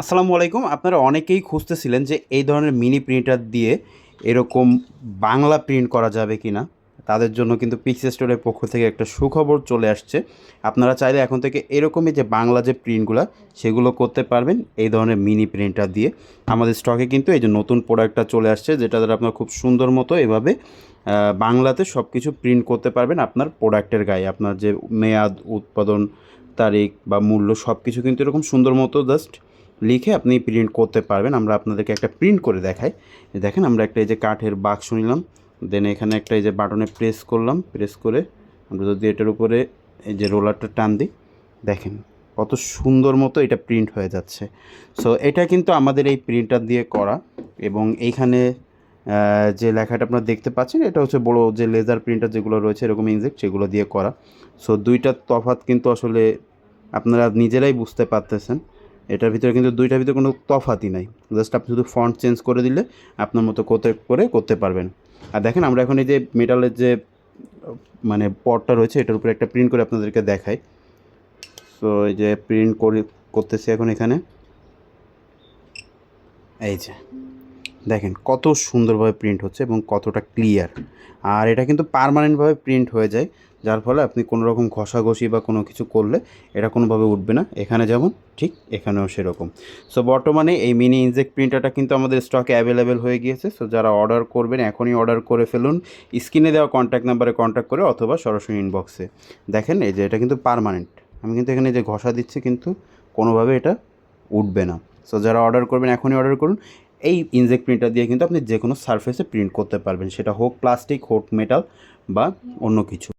আসসালামু আলাইকুম। আপনারা অনেকেই খুঁজতেছিলেন যে এই ধরনের মিনি প্রিন্টার দিয়ে এরকম বাংলা প্রিন্ট করা যাবে কি না তাদের জন্য কিন্তু পিক্সেল স্টোরের পক্ষ থেকে একটা সুখবর চলে আসছে। আপনারা চাইলে এখন থেকে এরকমই যে বাংলা যে প্রিন্টগুলো সেগুলো করতে পারবেন এই ধরনের মিনি প্রিন্টার দিয়ে। আমাদের স্টকে কিন্তু এই যে নতুন প্রোডাক্টটা চলে আসছে, যেটা দ্বারা আপনার খুব সুন্দর মতো এভাবে বাংলাতে সব কিছু প্রিন্ট করতে পারবেন আপনার প্রোডাক্টের গায়ে। আপনার যে মেয়াদ, উৎপাদন, তারিখ বা মূল্য সব কিছু কিন্তু এরকম সুন্দর মতো জাস্ট লিখে আপনি প্রিন্ট করতে পারবেন। আমরা আপনাদেরকে একটা প্রিন্ট করে দেখাই। দেখেন আমরা একটা এই যে কাঠের বাক্স নিলাম। দেন এখানে একটা এই যে বাটনে প্রেস করলাম। প্রেস করে আমরা যদি এটার উপরে এই যে রোলারটা টান দিই, দেখেন কত সুন্দর মতো এটা প্রিন্ট হয়ে যাচ্ছে। সো এটা কিন্তু আমাদের এই প্রিন্টার দিয়ে করা এবং এইখানে যে লেখাটা আপনারা দেখতে পাচ্ছেন, এটা হচ্ছে বড় যে লেজার প্রিন্টার যেগুলো রয়েছে, এরকম ইনজেক্ট সেগুলো দিয়ে করা। সো দুইটার তফাৎ কিন্তু আসলে আপনারা নিজেরাই বুঝতে পারতেছেন। এটার ভিতরে কিন্তু দুইটার ভিতরে কোনো তফাতই নাই। জাস্ট আপনি শুধু ফন্ট চেঞ্জ করে দিলে আপনার মতো কোথায় করে করতে পারবেন। আর দেখেন, আমরা এখন এই যে মেটালের যে মানে পটটা রয়েছে, এটার উপরে একটা প্রিন্ট করে আপনাদেরকে দেখাই। সো এই যে প্রিন্ট করে, করতেছি এখন এখানে। এই যে। দেখেন কত সুন্দরভাবে প্রিন্ট হচ্ছে এবং কতটা ক্লিয়ার আর এটা কিন্তু পারমানেন্টভাবে প্রিন্ট হয়ে যায়, যার ফলে আপনি কোনো রকম ঘষাঘষি বা কোনো কিছু করলে এটা কোনোভাবে উঠবে না। এখানে যেমন, ঠিক এখানেও সেরকম। সো বর্তমানে এই মিনি ইনজেক্ট প্রিন্টারটা কিন্তু আমাদের স্টকে অ্যাভেলেবেল হয়ে গিয়েছে। সো যারা অর্ডার করবেন, এখনই অর্ডার করে ফেলুন। স্ক্রিনে দেওয়া কন্ট্যাক্ট নাম্বারে কন্ট্যাক্ট করে অথবা সরাসরি ইনবক্সে দেখেন এই যে এটা কিন্তু পারমানেন্ট আমি কিন্তু এখানে যে ঘষা দিচ্ছি কিন্তু কোনোভাবে এটা উঠবে না। সো যারা অর্ডার করবেন, এখনই অর্ডার করুন। এই ইনজেক্ট প্রিন্টার দিয়ে কিন্তু আপনি যে কোনো সারফেসে প্রিন্ট করতে পারবেন। সেটা হোক প্লাস্টিক হোক মেটাল বা অন্য কিছু।